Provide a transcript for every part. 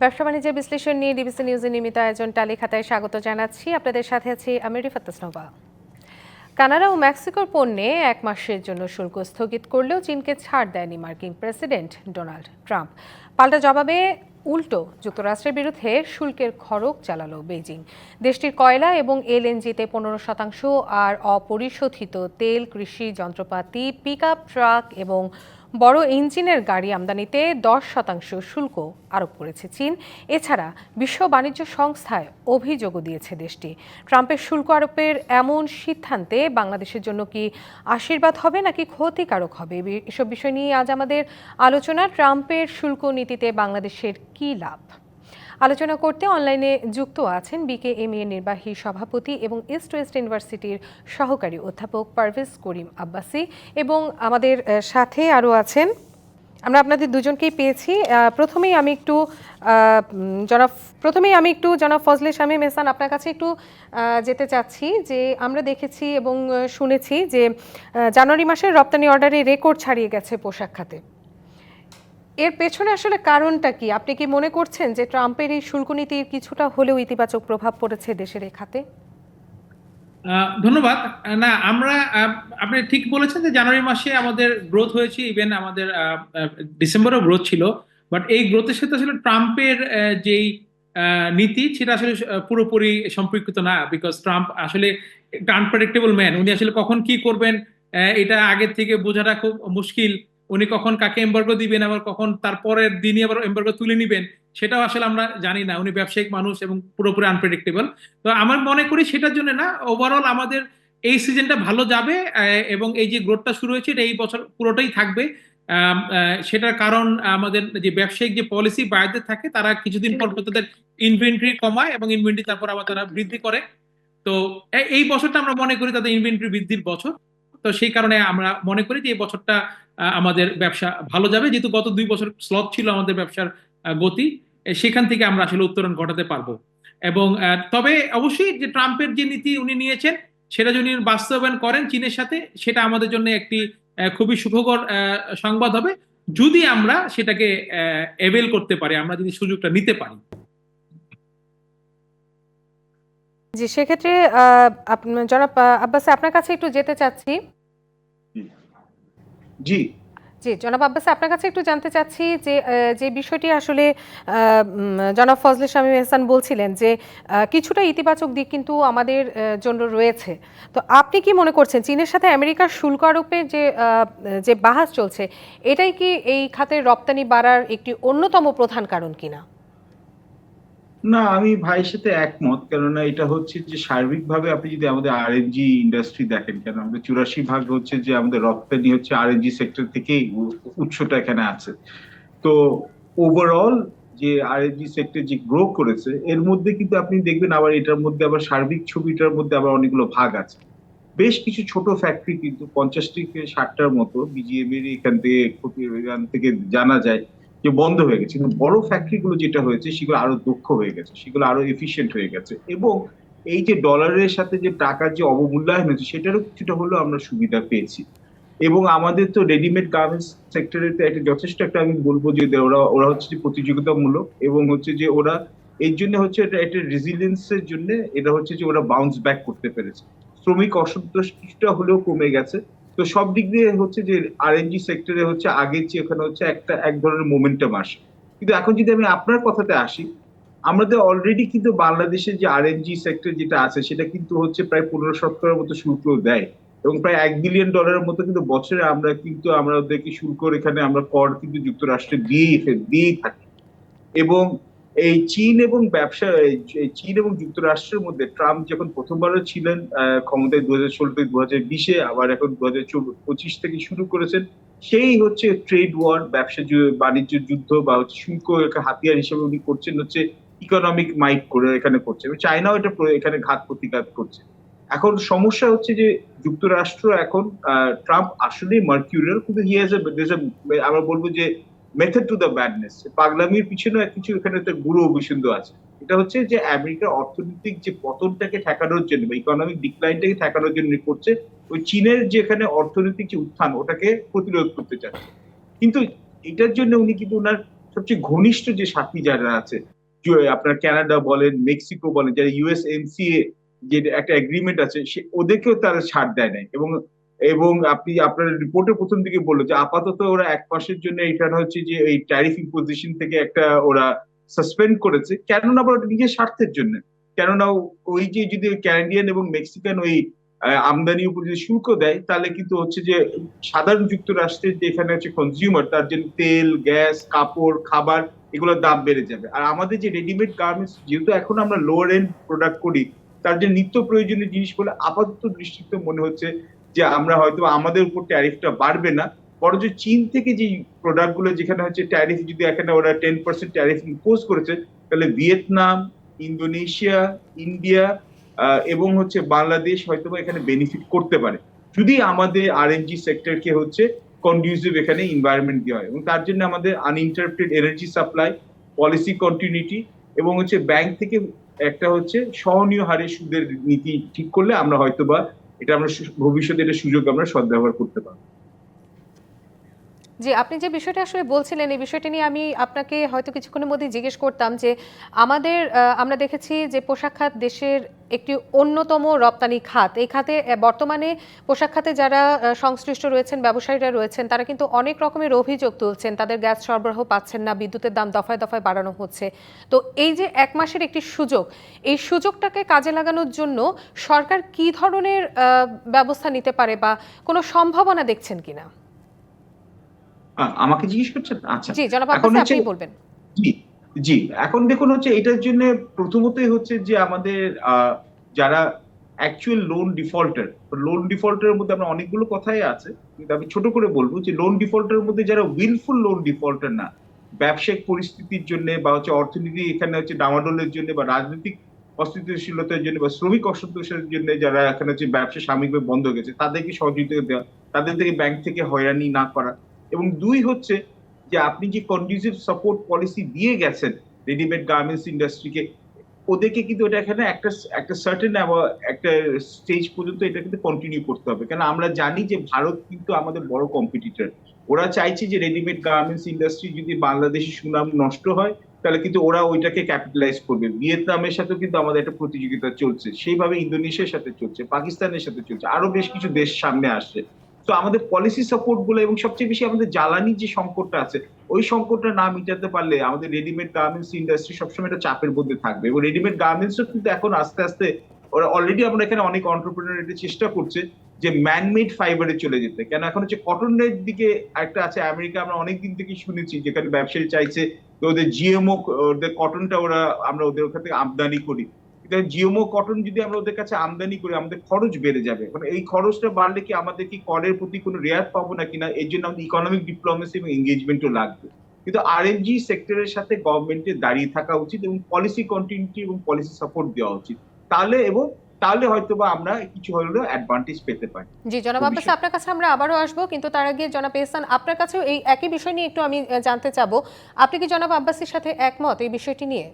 ব্যবসা বাণিজ্যের বিশ্লেষণ নিয়ে ডিবিসি নিউজের নিয়মিত আয়োজন টালি খাতায় স্বাগত জানাচ্ছি। আপনাদের সাথে আছি আমি রিফাত কানাডা ও মেক্সিকোর পণ্যে এক মাসের জন্য শুল্ক স্থগিত করলেও চীনকে ছাড় দেয়নি মার্কিন প্রেসিডেন্ট ডোনাল্ড ট্রাম্প। পাল্টা জবাবে উল্টো, যুক্তরাষ্ট্রের বিরুদ্ধে শুল্কের খড়গ চালালো বেজিং দেশটির কয়লা এবং এলএনজিতে পনেরো শতাংশ আর অপরিশোধিত তেল, কৃষি যন্ত্রপাতি পিক ট্রাক এবং বড় ইঞ্জিনের গাড়ি আমদানিতে দশ শতাংশ শুল্ক আরোপ করেছে চীন। এছাড়া বিশ্ব বাণিজ্য সংস্থায় অভিযোগও দিয়েছে দেশটি। ট্রাম্পের শুল্ক আরোপের এমন সিদ্ধান্তে বাংলাদেশের জন্য কি আশীর্বাদ হবে নাকি ক্ষতিকারক হবে? এসব বিষয় নিয়ে আজ আমাদের আলোচনা ট্রাম্পের শুল্ক নীতিতে বাংলাদেশের কী লাভ? আলোচনা করতে অনলাইনে যুক্ত আছেন বিকেএমএ নির্বাহী সভাপতি এবং ইস্ট ওয়েস্ট ইউনিভার্সিটির সহকারী অধ্যাপক পারভেজ করিম আব্বাসি এবং আমাদের সাথে আরও আছেন, আমরা আপনাদের দুজনকেই পেয়েছি। প্রথমেই আমি একটু জনাব, প্রথমেই আমি একটু জনাব ফজলে শামীম এহসান আপনার কাছে একটু যেতে চাচ্ছি যে আমরা দেখেছি এবং শুনেছি যে জানুয়ারি মাসের রপ্তানি অর্ডারে রেকর্ড ছাড়িয়ে গেছে পোশাক খাতে। এর পেছনে আসলে কারণটা কি? আপনি কি মনে করছেন যে ট্রাম্পের এই শুল্ক নীতির কিছুটা হলেও ইতিবাচক প্রভাব পড়েছে দেশের এই খাতে? ধন্যবাদ। না, আমরা আপনি ঠিক বলেছেন যে জানুয়ারি মাসে আমাদের গ্রোথ হয়েছে ইভেন আমাদের ডিসেম্বরেও গ্রোথ ছিল। বাট এই গ্রোথের সাথে আসলে ট্রাম্পের যেই নীতি, সেটা আসলে পুরোপুরি সম্পৃক্ত না। বিকজ ট্রাম্প আসলে একটা আনপ্রেডিক্টেবল ম্যান উনি আসলে কখন কি করবেন এটা আগের থেকে বোঝাটা খুব মুশকিল। উনি কখন কাকে এম্বার্গো দিবেন আবার কখন তারপরের দিনই আবার এম্বার্গো তুলে নিবেন সেটাও আসলে আমরা জানি না। উনি ব্যবসায়িক মানুষ এবং পুরোপুরি আনপ্রেডিক্টেবল তো আমার মনে করি সেটার জন্য না ওভারঅল আমাদের এই সিজনটা ভালো যাবে এবং এই যে গ্রোথটা শুরু হয়েছে এটা এই বছর পুরোটাই থাকবে। সেটার কারণ আমাদের যে ব্যবসায়িক যে পলিসি বাইরে থাকে তারা কিছুদিন পর পর তাদের ইনভেন্টরি কমায় এবং ইনভেন্টরি তারপর আবার তারা বৃদ্ধি করে। তো এই বছরটা আমরা মনে করি তাদের ইনভেন্টরি বৃদ্ধির বছর। তো সেই কারণে আমরা মনে করি যে এই বছরটা আমাদের ব্যবসা ভালো যাবে। যেহেতু গত দুই বছর স্লথ ছিল আমাদের ব্যবসার গতি সেখান থেকে আমরা আসলে উত্তরণ ঘটাতে পারব। এবং তবে অবশ্যই যে ট্রাম্পের যে নীতি উনি নিয়েছেন, সেটা যদি বাস্তবায়ন করেন চীনের সাথে, সেটা আমাদের জন্য একটি খুবই সুখকর সংবাদ হবে। যদি আমরা সেটাকে এভেল করতে পারি, আমরা যদি সুযোগটা নিতে পারি। জি, সেক্ষেত্রে জনাব আব্বাস, আপনার কাছে একটু যেতে চাচ্ছি। জি। জি, জনাব আব্বাসি, আপনার কাছে একটু জানতে চাচ্ছি যে যে বিষয়টি আসলে জনাব ফজলে শামীম এহসান বলছিলেন যে কিছুটা ইতিবাচক দিক কিন্তু আমাদের জন্য রয়েছে। তো আপনি কি মনে করছেন, চীনের সাথে আমেরিকার শুল্ক আরোপের যে যে বাহাস চলছে, এটাই কি এই খাতের রপ্তানি বাড়ার একটি অন্যতম প্রধান কারণ কিনা? না, আমি ভাইয়ের সাথে একমত। কেননা এটা হচ্ছে যে সার্বিকভাবে আপনি যদি আমাদের আরএনজি ইন্ডাস্ট্রি দেখেন, কেন আমাদের চুরাশি ভাগ হচ্ছে যে আমাদের রপ্তানি হচ্ছে আরএনজি সেক্টর থেকেই উৎসটা এখানে আছে। তো ওভারঅল যে আরএনজি সেক্টর যে গ্রো করেছে, এর মধ্যে কিন্তু আপনি দেখবেন আবার এটার মধ্যে আবার সার্বিক ছবিটার মধ্যে আবার অনেকগুলো ভাগ আছে। বেশ কিছু ছোট ফ্যাক্টরি কিন্তু পঞ্চাশ থেকে ষাটটার মতো বিজিএম এর এখান থেকে এখান থেকে জানা যায়। যে বন্ধ হয়ে গেছে। কিন্তু বড় ফ্যাক্টরি গুলো যেটা হয়েছে, সেগুলো আরও দক্ষ হয়ে গেছে, সেগুলো আরও এফিশিয়েন্ট হয়ে গেছে এবং এই যে ডলারের সাথে যে টাকার যে অবমূল্যায়ন হয়েছে, সেটারও কিছুটা হলেও আমরা সুবিধা পেয়েছি। এবং আমাদের তো রেডিমেড গার্মেন্টস সেক্টরে তো একটা যথেষ্ট একটা আমি বলব যে ওরা ওরা হচ্ছে যে প্রতিযোগিতামূলক এবং হচ্ছে যে ওরা, এর জন্য হচ্ছে এটা একটা রেজিলিয়েন্সের জন্য এটা হচ্ছে যে ওরা বাউন্স ব্যাক করতে পেরেছে। শ্রমিক অসন্তোষ কিছুটা হলেও কমে গেছে। তো সব দিক দিয়ে হচ্ছে যে আর আরএনজি সেক্টরে হচ্ছে আগের চেয়ে ওখানে হচ্ছে একটা, এক ধরনের মোমেন্টাম আসে। কিন্তু এখন যদি আমি আপনার কথাতে আসি, আমাদের অলরেডি কিন্তু বাংলাদেশের যে আরএনজি সেক্টর যেটা আছে, সেটা কিন্তু হচ্ছে প্রায় পনেরো শতকরার মতো শুল্ক দেয়। এবং প্রায় এক বিলিয়ন ডলারের মতো কিন্তু বছরে আমরা কিন্তু, আমরা ওদেরকে শুল্কর এখানে আমরা কর কিন্তু যুক্তরাষ্ট্রে দিয়েই দিয়েই থাকি। এবং এই চীন এবং ব্যবসা চীন এবং যুক্তরাষ্ট্রের মধ্যে ট্রাম্প যখন প্রথমবারও ছিলেন ক্ষমতায় দু হাজার ষোলো থেকে দু হাজার বিশে, আবার এখন দু হাজার পঁচিশ থেকে শুরু করেছেন, সেই হচ্ছে ট্রেড ওয়ার ব্যবসা বাণিজ্য যুদ্ধ বা হচ্ছে শুল্ক হাতিয়ার হিসেবে উনি করছেন, হচ্ছে ইকোনমিক মাইট করে এখানে করছে চায়নাও এটা এখানে ঘাত প্রতিঘাত করছে। এখন সমস্যা হচ্ছে যে যুক্তরাষ্ট্র এখন ট্রাম্প আসলেই মার্কিউরিয়াল কিন্তু আমরা বলব যে মেথড টু দ্য ব্যাডনেস পাগলামির পিছনে কিছু এখানে একটা গুরু অভিসন্ধ আছে। এটা হচ্ছে যে আমেরিকার অর্থনৈতিক যে পতনটাকে ঠেকানোর জন্য বা ইকোনমিক ডিক্লাইনটাকে ঠেকানোর জন্য করছে, ওই চীনের যে এখানে অর্থনৈতিক যে উত্থান, ওটাকে প্রতিরোধ করতে চাচ্ছে। কিন্তু এটার জন্য উনি কিন্তু ওনার সবচেয়ে ঘনিষ্ঠ যে সাথী যারা আছে আপনার কানাডা বলেন মেক্সিকো বলেন, যারা ইউএসএমসিএ যে একটা এগ্রিমেন্ট আছে, সে ওদেরকেও তারা ছাড় দেয় নাই। এবং এবং আপনি আপনার রিপোর্টে প্রথম দিকে বলল যে আপাতত ওরা এক মাসের জন্য এটা হচ্ছে যে এই ট্যারিফ ইম্পোজিশন থেকে একটা ওরা সাসপেন্ড করেছে। কেননা আবার নিজের স্বার্থের জন্য। কেননা ওই যে যদি ক্যানাডিয়ান এবং মেক্সিকান ওই আহ, আমদানির উপর যদি শুল্ক দেয় তাহলে কিন্তু হচ্ছে যে সাধারণ যুক্তরাষ্ট্রের যেখানে হচ্ছে কনজিউমার তার জন্য তেল গ্যাস কাপড় খাবার এগুলোর দাম বেড়ে যাবে। আর আমাদের যে রেডিমেড গার্মেন্টস যেহেতু এখন আমরা লোয়ার এন্ড প্রোডাক্ট করি তার যে নিত্য প্রয়োজনীয় জিনিসগুলো আপাতত দৃষ্টিতে মনে হচ্ছে যে আমরা হয়তো আমাদের উপর ট্যারিফটা বাড়বে না, বরঞ্চ চীন থেকে যে প্রোডাক্টগুলো যেখানে হচ্ছে ট্যারিফ যদি এখানে ওরা টেন পার্সেন্ট ট্যারিফ ইম্পোজ করেছে, তাহলে ভিয়েতনাম, ইন্দোনেশিয়া, ইন্ডিয়া এবং হচ্ছে বাংলাদেশ হয়তো এখানে বেনিফিট করতে পারে। যদি আমাদের আরএনজি সেক্টরকে হচ্ছে কন্ডিউসিভ এখানে এনভায়রনমেন্ট দেওয়া হয়, এবং তার জন্য আমাদের uninterrupted energy supply policy continuity এবং হচ্ছে ব্যাংক থেকে একটা হচ্ছে সহনীয় হারে সুদের নীতি ঠিক করলে আমরা হয়তো বা এটা আমরা ভবিষ্যতে এটা সুযোগ আমরা সদ্ব্যবহার করতে পারব। জি, আপনি যে বিষয়টা আসলে বলছিলেন, এই বিষয়টা নিয়ে আমি আপনাকে হয়তো কিছুক্ষণের মধ্যে জিজ্ঞেস করতাম যে আমাদের আমরা দেখেছি যে পোশাক খাত দেশের একটি অন্যতম রপ্তানি খাত। এই খাতে বর্তমানে পোশাক খাতে যারা সংশ্লিষ্ট রয়েছেন, ব্যবসায়ীরা রয়েছেন, তারা কিন্তু অনেক রকমের অভিযোগ তুলছেন, তাদের গ্যাস সরবরাহ পাচ্ছেন না, বিদ্যুতের দাম দফায় দফায় বাড়ানো হচ্ছে। তো এই যে এক মাসের একটি সুযোগ, এই সুযোগটাকে কাজে লাগানোর জন্য সরকার কি ধরনের ব্যবস্থা নিতে পারে বা কোনো সম্ভাবনা দেখছেন কিনা? আমাকে জিজ্ঞেস করছেন আচ্ছা। জি জনাব আপনি বলবেন। জি জি এখন দেখুন হচ্ছে এটার জন্য প্রথমতই হচ্ছে যে আমাদের যারা অ্যাকচুয়াল লোন ডিফল্টার লোন ডিফল্টারের মধ্যে আমরা অনেকগুলো কথাই আছে কিন্তু আমি ছোট করে বলব যে লোন ডিফল্টারের মধ্যে যারা উইলফুল লোন ডিফল্টার না ব্যবসায়িক পরিস্থিতির জন্য বা হচ্ছে অর্থনীতি এখানে হচ্ছে ডামাডোলের জন্য বা রাজনৈতিক অস্থিতিশীলতার জন্য বা শ্রমিক অসন্তোষের জন্য যারা এখানে হচ্ছে ব্যবসা সাময়িকভাবে বন্ধ হয়ে গেছে তাদেরকে সহযোগিতা দেওয়া তাদের থেকে ব্যাংক থেকে হয়রানি না করা এবং দুই হচ্ছে যে আপনি যে কন্ডিউসিভ সাপোর্ট পলিসি দিয়ে গেছেন রেডিমেড গার্মেন্টস ইন্ডাস্ট্রিকে ওদেরকে কিন্তু এটা এখানে একটা একটা সার্টেন একটা স্টেজ পর্যন্ত এটা কিন্তু কন্টিনিউ করতে হবে। কেন আমরা জানি যে ভারত কিন্তু আমাদের বড় কম্পিটিটর ওরা চাইছে যে রেডিমেড গার্মেন্টস ইন্ডাস্ট্রি যদি বাংলাদেশি সুনাম নষ্ট হয়, তাহলে কিন্তু ওরা ওইটাকে ক্যাপিটালাইজ করবে। ভিয়েতনামের সাথে কিন্তু আমাদের একটা প্রতিযোগিতা চলছে। সেইভাবে ইন্দোনেশিয়ার সাথে চলছে, পাকিস্তানের সাথে চলছে। আরও বেশ কিছু দেশ সামনে আসছে। তো আমাদের পলিসি সাপোর্টগুলো এবং সবচেয়ে বেশি আমাদের জ্বালানি যে সংকটটা আছে, ওই সংকটটা না মিটাতে পারলে আমাদের রেডিমেড গার্মেন্টস ইন্ডাস্ট্রি সবসময় একটা চাপের মধ্যে থাকবে। এবং রেডিমেড গার্মেন্টসও কিন্তু এখন আস্তে আস্তে ওরা অলরেডি আমরা এখানে অনেক অন্টারপ্রিনার এটা চেষ্টা করছে যে ম্যানমেড ফাইবারে চলে যেতে। কেন এখন হচ্ছে কটনের দিকে একটা আছে, আমেরিকা আমরা অনেকদিন থেকে শুনেছি যেখানে ব্যবসায়ী চাইছে ওদের জিএমও ওদের কটনটা ওরা আমরা ওদের ওখান থেকে আমদানি করি। জিওমো কটন যদি আমরা ওদের কাছে আমদানি করি আমাদের খরচ বেড়ে যাবে। মানে এই খরচটা বাড়লে কি আমাদের কি করের প্রতি কোনো রেয়াত পাবো না? কিনা এর জন্য আমাদের ইকোনমিক ডিপ্লোমেসি এবং এঙ্গেজমেন্টও লাগবে। কিন্তু আরএনজি সেক্টরের সাথে গভর্নমেন্টের দাঁড়িয়ে থাকা উচিত এবং পলিসি কন্টিনিউটি এবং পলিসি সাপোর্ট দেওয়া উচিত। তাহলে এবং তাহলে হয়তো বা আমরা কিছু হলেও অ্যাডভান্টেজ পেতে পারি। জি জনাব আব্বাস আপনার কাছে আমরা আবারও আসব কিন্তু তার আগে জনাব এহসান আপনার কাছেও এই একই বিষয় নিয়ে একটু আমি জানতে চাবো। আপনি কি জনাব আব্বাসের সাথে একমত এই বিষয়টি নিয়ে?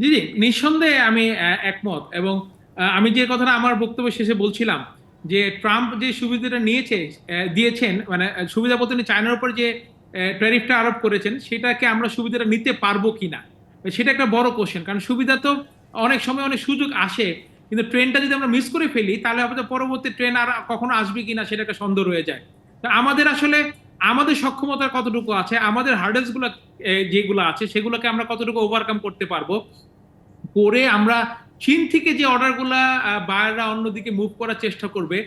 জি জি, নিঃসন্দেহে আমি একমত এবং আমি যে কথাটা আমার বক্তব্য শেষে বলছিলাম যে ট্রাম্প যে সুবিধাটা নিয়েছে দিয়েছেন মানে সুবিধা বলতে চায়নার উপর যে ট্যারিফটা আরোপ করেছেন, সেটাকে আমরা সুবিধাটা নিতে পারব কিনা? সেটা একটা বড় কোশ্চেন কারণ সুবিধা তো অনেক সময় অনেক সুযোগ আসে, কিন্তু ট্রেনটা যদি আমরা মিস করে ফেলি, তাহলে আমাদের পরবর্তী ট্রেন আর কখনো আসবে কিনা সেটা একটা সন্দেহ রয়ে যায়। তো আমাদের আসলে, আমাদের সক্ষমতা কতটুকু আছে, আমাদের হার্ডেলসগুলো যেগুলো আছে, সেগুলোকে আমরা কতটুকু ওভারকাম করতে পারব? করে আমরা চীন থেকে যে অর্ডারগুলা বায়াররা অন্যদিকে মুভ করার চেষ্টা করবে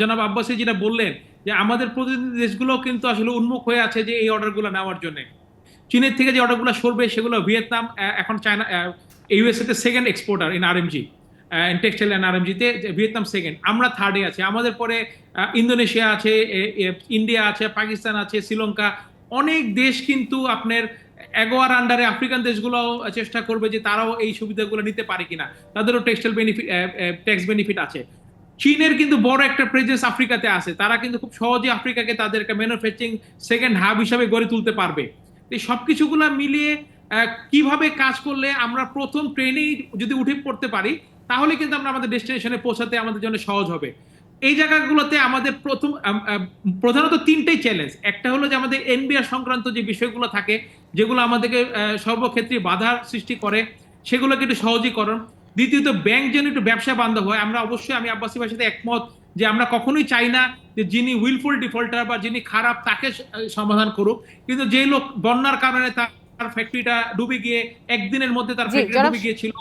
জনাব আব্বাসি যেটা বললেন, যে আমাদের প্রতিনিধি দেশগুলো কিন্তু আসলে উন্মুখ হয়ে আছে যে এই অর্ডারগুলো নেওয়ার জন্য। চীনের থেকে যে অর্ডারগুলো সরবে সেগুলো ভিয়েতনাম এখন চায়না ইউএসএ তে second exporter in RMG textile and আরএমজিতে Vietnam second আমরা থার্ডে আছি। আমাদের পরে ইন্দোনেশিয়া আছে ইন্ডিয়া আছে, পাকিস্তান আছে, শ্রীলঙ্কা, অনেক দেশ কিন্তু আপনার এগোয়ার আন্ডারে আফ্রিকান দেশগুলো চেষ্টা করবে যে তারাও এই সুবিধাগুলো নিতে পারে কিনা। তাদেরও টেক্সটাইল বেনিফিট ট্যাক্স বেনিফিট আছে। চীনের কিন্তু বড় একটা প্রেজেন্স আফ্রিকাতে আছে। তারা কিন্তু খুব সহজে আফ্রিকাকে তাদের একটা ম্যানুফ্যাকচারিং সেকেন্ড হাব হিসাবে গড়ে তুলতে পারবে। এই সবকিছুগুলো মিলিয়ে আহ, কীভাবে কাজ করলে আমরা প্রথম ট্রেনেই যদি উঠে পড়তে পারি তাহলে কিন্তু আমরা আমাদের ডেস্টিনেশনে পৌঁছাতে আমাদের জন্য সহজ হবে। এই জায়গাগুলোতে আমাদের প্রথম প্রধানত তিনটেই চ্যালেঞ্জ একটা হলো যে আমাদের এনবিআর সংক্রান্ত যে বিষয়গুলো থাকে যেগুলো আমাদেরকে সর্বক্ষেত্রে বাধার সৃষ্টি করে সেগুলোকে একটু সহজীকরণ। দ্বিতীয়ত ব্যাংক যেন একটু ব্যবসা বান্ধব হয়। আমরা অবশ্যই আমি আব্বাসী ভাইয়ের সাথে একমত যে আমরা কখনোই চাই না যে যিনি উইলফুল ডিফল্টার বা যিনি খারাপ তাকে সমাধান করুক। কিন্তু যে লোক বন্যার কারণে তার ফ্যাক্টরিটা ডুবে গিয়ে একদিনের মধ্যে তার ফ্যাক্টরি ডুবে গিয়েছিল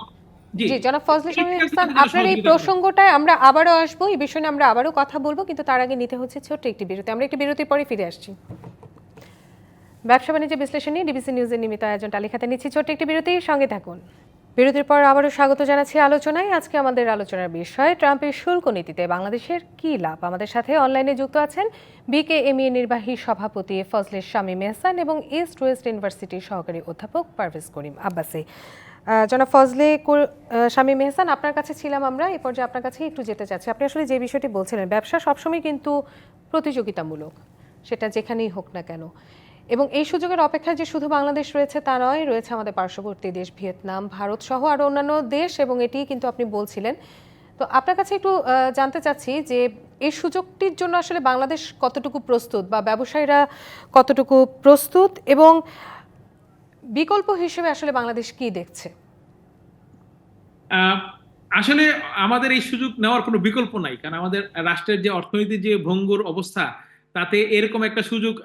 জি। জনাব ফজলে শামীম আপনার এই প্রসঙ্গটায় আমরা আবারও আসব এই বিষয়ে আমরা আবারও কথা বলব কিন্তু তার আগে নিতে হচ্ছে ছোট্ট একটি বিরতি। আমরা একটি বিরতির পরে ফিরে আসছি। ব্যবসা বাণিজ্য বিশ্লেষণ নিয়ে ডিবিসি নিউজের আয়োজন তালিকাতে নিচ্ছি ছোট্ট একটি বিরতি সঙ্গে থাকুন। বিরতির পর আবারও স্বাগত জানাচ্ছি আলোচনায়। আজকে আমাদের আলোচনার বিষয় ট্রাম্পের শুল্ক নীতিতে বাংলাদেশের কি লাভ? আমাদের সাথে অনলাইনে যুক্ত আছেন বিকেএমই নির্বাহী সভাপতি ফজলে শামীম এহসান এবং ইস্ট ওয়েস্ট ইউনিভার্সিটির সহকারী অধ্যাপক পারভেজ করিম আব্বাসি। জনাব ফজলে আহ, শামীম আপনার কাছে ছিলাম আমরা এই পর্যায়ে আপনার কাছে একটু যেতে চাচ্ছি। আপনি আসলে যে বিষয়টি বলছিলেন ব্যবসা সবসময় কিন্তু প্রতিযোগিতামূলক সেটা যেখানেই হোক না কেন। এবং এই সুযোগের অপেক্ষায় যে শুধু বাংলাদেশ রয়েছে তা নয় রয়েছে আমাদের পার্শ্ববর্তী দেশ ভিয়েতনাম ভারত সহ আরও অন্যান্য দেশ এবং এটি কিন্তু আপনি বলছিলেন। তো আপনার কাছে একটু জানতে চাচ্ছি যে এই সুযোগটির জন্য আসলে বাংলাদেশ কতটুকু প্রস্তুত বা ব্যবসায়ীরা কতটুকু প্রস্তুত এবং বিকল্প হিসেবে আসলে বাংলাদেশ কি দেখছে? আসলে আমাদের এই সুযোগ নেওয়ার কোনো বিকল্প নাই। কারণ আমাদের রাষ্ট্রের যে অর্থনীতির যে ভঙ্গুর অবস্থা, তাতে এরকম একটা সুযোগ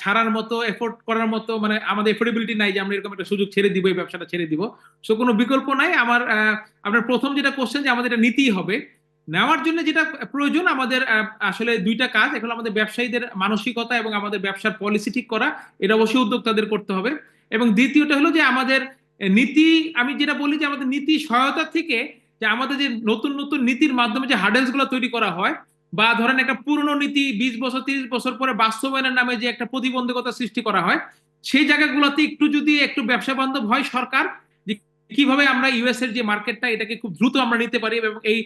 ছাড়ার মতো এফোর্ট করার মতো মানে আমাদের এফোর্ডেবিলিটি নাই যে আমরা এরকম একটা সুযোগ ছেড়ে দিব, এই ব্যবসাটা ছেড়ে দিব। সো কোনো বিকল্প নাই। আমার আপনার প্রথম যেটা কোশ্চেন যে আমাদের এটা নিতেই হবে। নেওয়ার জন্য যেটা প্রয়োজন, আমাদের আসলে দুইটা কাজ। এখন আমাদের ব্যবসায়ীদের মানসিকতা এবং আমাদের ব্যবসার পলিসি ঠিক করা। এটা অবশ্যই উদ্যোক্তাদের করতে হবে। এবং দ্বিতীয়টা হলো যে আমাদের নীতি, আমি যেটা বলি যে আমাদের নীতি সহায়তা থেকে যে আমাদের যে নতুন নতুন নীতির মাধ্যমে যে হার্ডেলসগুলো তৈরি করা হয় বা ধরেন একটা পুরনো নীতি বিশ বছর, তিরিশ বছর পরে বাস্তবায়নের নামে যে একটা প্রতিবন্ধকতা সৃষ্টি করা হয়, সেই জায়গাগুলোতে একটু যদি একটু ব্যবসা বান্ধব হয় সরকার, যে কীভাবে আমরা ইউএস এর যে মার্কেটটা এটাকে খুব দ্রুত আমরা নিতে পারি এবং এই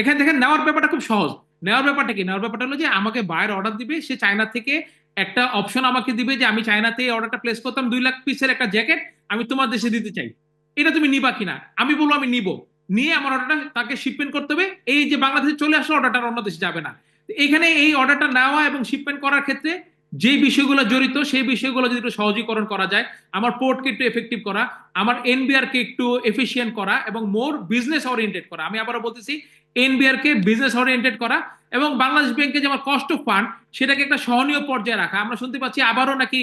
এখানে দেখেন নেওয়ার ব্যাপারটা খুব সহজ। নেওয়ার ব্যাপারটা কি? নেওয়ার ব্যাপারটা হলো যে আমাকে বাইরে অর্ডার দিবে, সে চায়না থেকে একটা অপশন আমাকে দিবে যে আমি চায়নাতে এই অর্ডারটা প্লেস করতাম, দুই লাখ পিসের একটা জ্যাকেট আমি তোমার দেশে দিতে চাই। এটা তুমি নিবা কিনা? আমি বলব আমি নিব। নিয়ে আমার অর্ডারটা তাকে শিপমেন্ট করতে হবে। এই যে বাংলাদেশে চলে আসলে অর্ডারটা অন্য দেশে যাবে না। এখানে এই অর্ডারটা নেওয়া এবং শিপমেন্ট করার ক্ষেত্রে যে বিষয়গুলো জড়িত, সেই বিষয়গুলো যদি একটু সহজীকরণ করা যায়, আমার পোর্টকে একটু এফেক্টিভ করা, আমার এনবিআর কে একটু এফিসিয়েন্ট করা এবং মোর বিজনেস ওরিয়েন্টেড করা। আমি আবারও বলতেছি এনবিআর কে বিজনেস ওরিয়েন্টেড করা এবং বাংলাদেশ ব্যাংকে যে আমার কষ্ট ফান্ড সেটাকে একটা সহনীয় পর্যায়ে রাখা। আমরা শুনতে পাচ্ছি আবারও নাকি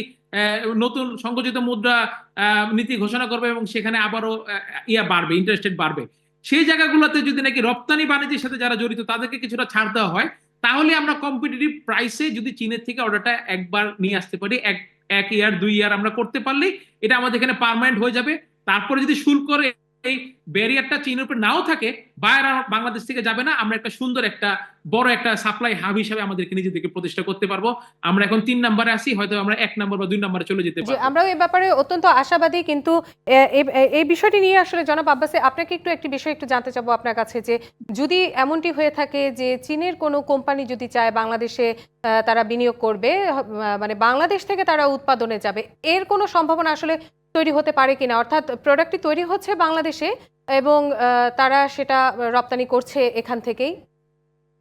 নতুন সংকুচিত মুদ্রা নীতি ঘোষণা করবে এবং সেখানে আবারও ইয়া বাড়বে ইন্টারেস্ট রেট বাড়বে। সেই জায়গাগুলোতে যদি নাকি রপ্তানি বাণিজ্যের সাথে যারা জড়িত, তাদেরকে কিছুটা ছাড় দেওয়া হয়, তাহলে আমরা কম্পিটিটিভ প্রাইসে যদি চীনের থেকে অর্ডারটা একবার নিয়ে আসতে পারি, এক এক ইয়ার দুই ইয়ার আমরা করতে পারলেই, এটা আমাদের এখানে পার্মানেন্ট হয়ে যাবে। তারপরে যদি শুল্কর এই ব্যারিয়ারটা চীনের উপর নাও থাকে বায়ার আর বাংলাদেশ থেকে যাবে না আমরা একটা সুন্দর একটা বড় একটা সাপ্লাই হাব হিসাবে আমাদেরকে নিজেদেরকে প্রতিষ্ঠা করতে পারব। আমরা এখন তিন নম্বরে আসি হয়তো আমরা এক নম্বর বা দুই নম্বরে চলে যেতে জি পারব। আমরাও এই ব্যাপারে অত্যন্ত আশাবাদী কিন্তু এই বিষয়টি নিয়ে আসলে জনাব আব্বাসে আপনাকে একটু একটি বিষয় একটু জানতে চাবো আপনার কাছে যে যদি এমনটি হয়ে থাকে যে চীনের কোনো কোম্পানি যদি চায় বাংলাদেশে তারা বিনিয়োগ করবে মানে বাংলাদেশ থেকে তারা উৎপাদনে যাবে এর কোনো সম্ভাবনা আসলে তৈরি হতে পারে কিনা। অর্থাৎ প্রোডাক্টটি তৈরি হচ্ছে বাংলাদেশে এবং তারা সেটা রপ্তানি করছে এখান থেকেই।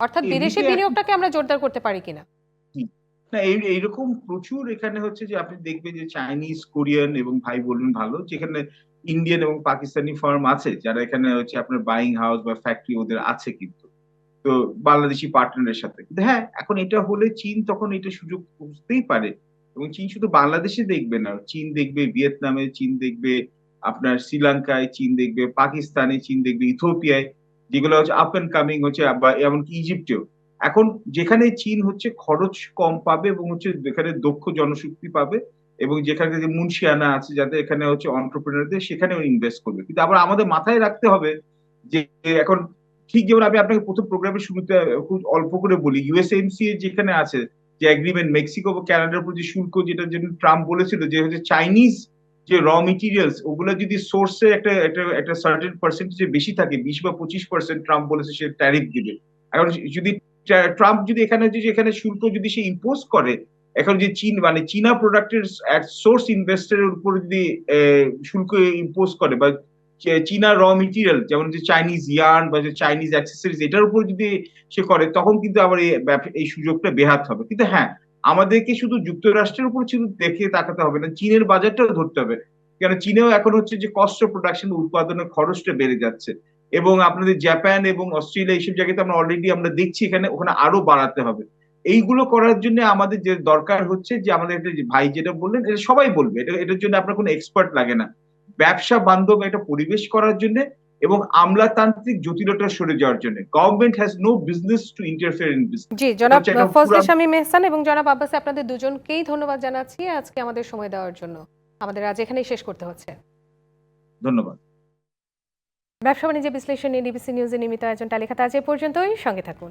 অর্থাৎ বিদেশি বিনিয়োগটাকে আমরা জোরদার করতে পারি কিনা। না এই এইরকম প্রচুর এখানে হচ্ছে যে আপনি দেখবেন যে চাইনিজ কোরিয়ান এবং ভাই বলবেন ভালো যেখানে ইন্ডিয়ান এবং পাকিস্তানি ফার্ম আছে যারা এখানে হচ্ছে আপনার বাইং হাউস বা ফ্যাক্টরি ওদের আছে কিন্তু। তো বাংলাদেশি পার্টনারের সাথে। কিন্তু হ্যাঁ এখন এটা হলে চীন তখন এটা সুযোগ বুঝতেই পারে এবং চীন শুধু বাংলাদেশে দেখবে না, চীন দেখবে ভিয়েতনামে, চীন দেখবে আপনার শ্রীলঙ্কায়, চীন দেখবে পাকিস্তানে, চীন দেখবে ইথোপিয়ায় যেগুলো হচ্ছে আপ এন্ড কামিং হচ্ছে এমনকি ইজিপ্টেও। এখন যেখানে চীন হচ্ছে খরচ কম পাবে এবং হচ্ছে যেখানে দক্ষ জনশক্তি পাবে এবং যেখানে যে মুন্সিয়ানা আছে, যাদের এখানে হচ্ছে অন্টারপ্রেনারদের সেখানেও ইনভেস্ট করবে। কিন্তু আবার আমাদের মাথায় রাখতে হবে যে এখন ঠিক যেমন আমি আপনাকে প্রথম প্রোগ্রামের শুরুতে খুব অল্প করে বলি ইউএসএমসি যেখানে আছে যে এগ্রিমেন্ট মেক্সিকো বা ক্যানাডার উপর যে শুল্ক যেটা জন্য ট্রাম্প বলেছিল, যে হচ্ছে চাইনিজ যে র মেটেরিয়ালস ওগুলো যদি সোর্সে একটা একটা একটা সার্টেন পার্সেন্টেজে বেশি থাকে, বিশ বা পঁচিশ পার্সেন্ট ট্রাম্প বলেছে সে ট্যারিফ দিবে। এখন যদি ট্রাম্প যদি এখানে যদি এখানে শুল্ক যদি সে ইম্পোজ করে, এখন যে চীন মানে চীনা প্রোডাক্টের সোর্স ইনভেস্টরের উপর যদি শুল্ক ইম্পোজ করে বা চীনা র মেটেরিয়াল যেমন যে চাইনিজ ইয়ার্ন বা যে চাইনিজ অ্যাক্সেসরিজ এটার উপর যদি সে করে, তখন কিন্তু আবার এই সুযোগটা বেহাত হবে। কিন্তু হ্যাঁ আমাদেরকে শুধু যুক্তরাষ্ট্রের উপর শুধু দেখে তাকাতে হবে না, চীনের বাজারটাও ধরতে হবে। কেন চীনেও এখন হচ্ছে যে কস্ট প্রোডাকশন উৎপাদনের খরচটা বেড়ে যাচ্ছে। এবং আপনাদের জাপান এবং অস্ট্রেলিয়া এইসব জায়গাতে আমরা অলরেডি আমরা দেখছি এখানে, ওখানে আরও বাড়াতে হবে। এইগুলো করার জন্য আমাদের যে দরকার হচ্ছে যে আমাদের ভাই যেটা বললেন, এটা সবাই বলবে। এটা, এটার জন্য আপনার কোনো এক্সপার্ট লাগে না। ব্যবসা বান্ধব একটা পরিবেশ করার জন্য এবং আমলাতান্ত্রিক জটিলতা সরে যাওয়ার জন্য। Government has no business to interfere in business জি জনাব ফজলে শামীম এহসান এবং জনাব আব্বাস আপনাদের দুজনকেই ধন্যবাদ জানাচ্ছি আজকে আমাদের সময় দেওয়ার জন্য। আমাদের আজ এখানেই শেষ করতে হচ্ছে। ধন্যবাদ। ব্যবসা বাণিজ্য বিশ্লেষণ নিয়ে ডিবিসি নিউজের নিয়মিত আয়োজন তালিকাতে আজ এ পর্যন্তই। সঙ্গে থাকুন।